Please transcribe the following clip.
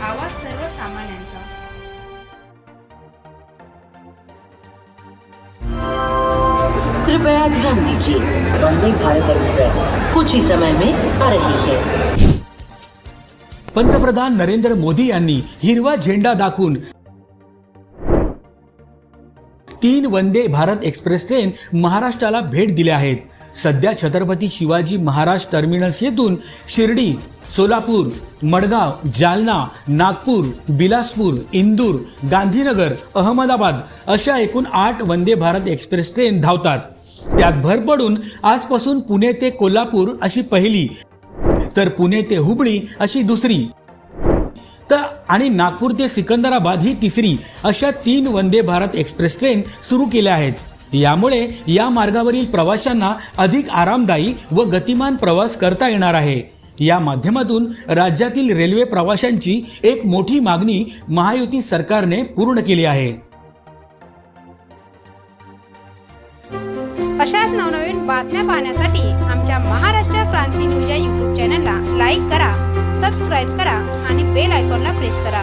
आवाज सर्वसामान्यांचा. कृपया ध्यान दीजिए वंदे भारत एक्सप्रेस कुछ ही समय में आ रही है। पंतप्रधान नरेंद्र मोदी यांनी हिरवा झेंडा दाखवून तीन वंदे भारत एक्सप्रेस ट्रेन महाराष्ट्राला भेट दिल्या आहेत. सध्या छत्रपती शिवाजी महाराज टर्मिनस येथून शिर्डी सोलापूर मडगाव जालना नागपूर बिलासपूर इंदूर गांधीनगर अहमदाबाद अशा एकूण आठ वंदे भारत एक्सप्रेस ट्रेन धावतात. त्यात भर पडून आजपासून पुणे ते कोल्हापूर अशी पहिली तर पुणे ते हुबळी अशी दुसरी. तर आणि नागपूर ते सिकंदराबाद ही तिसरी अशा तीन वंदे भारत एक्सप्रेस ट्रेन सुरू केल्या आहेत. यामुळे या मार्गावरील प्रवाशांना अधिक आरामदायी व गतिमान प्रवास करता येणार आहे. या माध्यमातून राज्यातील रेल्वे प्रवाशांची एक मोठी मागणी महायुती सरकारने पूर्ण केली आहे. अशाच नवनवीन बातम्या पाहण्यासाठी आमच्या महाराष्ट्र क्रांती न्यूज या यूट्यूब चॅनलला लाईक करा सबस्क्राईब करा आणि बेल आयकॉनला प्रेस करा.